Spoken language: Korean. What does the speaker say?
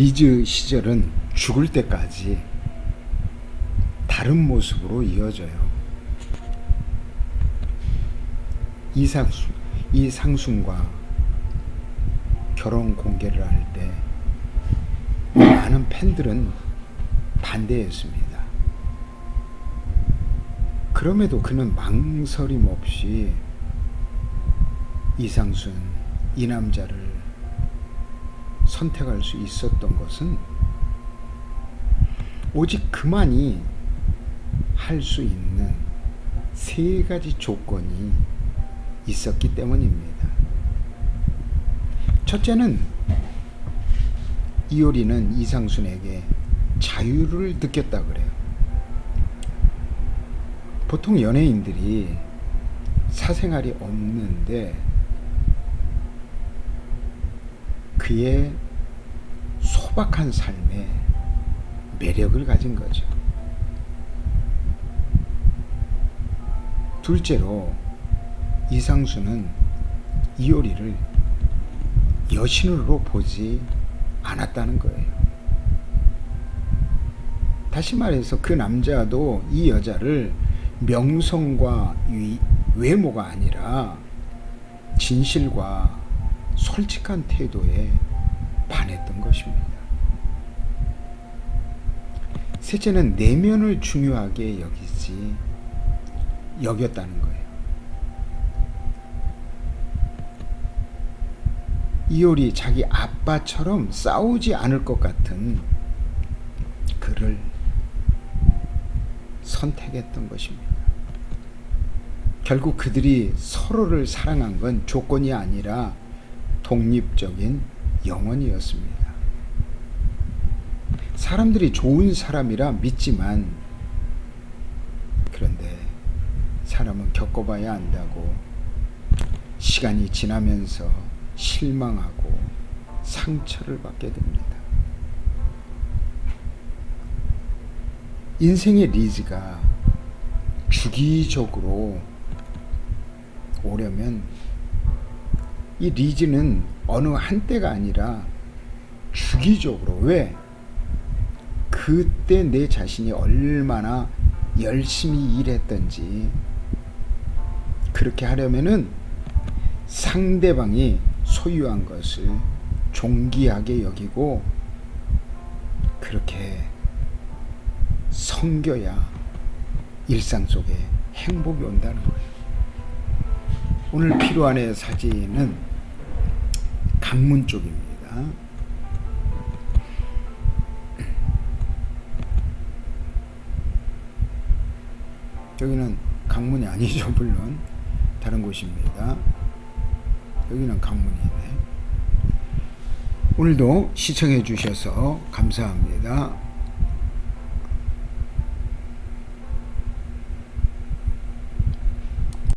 리즈 시절은 죽을 때까지 다른 모습으로 이어져요. 이상순, 이상순과 결혼 공개를 할 때 많은 팬들은 반대했습니다. 그럼에도 그는 망설임 없이 이상순 이 남자를 선택할 수 있었던 것은 오직 그만이 할 수 있는 세 가지 조건이 있었기 때문입니다. 첫째는 이효리는 이상순에게 자유를 느꼈다 그래요. 보통 연예인들이 사생활이 없는데 그의 소박한 삶에 매력을 가진 거죠. 둘째로 이상수는 이효리를 여신으로 보지 않았다는 거예요. 다시 말해서 그 남자도 이 여자를 명성과 위, 외모가 아니라 진실과 솔직한 태도에 반했던 것입니다. 셋째는 내면을 중요하게 여기지 여겼다는 거예요. 이효리 자기 아빠처럼 싸우지 않을 것 같은 그를 선택했던 것입니다. 결국 그들이 서로를 사랑한 건 조건이 아니라 독립적인 영혼이었습니다. 사람들이 좋은 사람이라 믿지만 그런데 사람은 겪어봐야 안다고 시간이 지나면서 실망하고 상처를 받게 됩니다. 인생의 리즈가 주기적으로 오려면 이 리즈는 어느 한때가 아니라 주기적으로 왜 그때 내 자신이 얼마나 열심히 일했던지 그렇게 하려면은 상대방이 소유한 것을 존귀하게 여기고 그렇게 섬겨야 일상 속에 행복이 온다는 거예요. 오늘 필요한의 사진은 강문 쪽입니다. 여기는 강문이 아니죠, 물론. 다른 곳입니다. 여기는 강문이네. 오늘도 시청해 주셔서 감사합니다.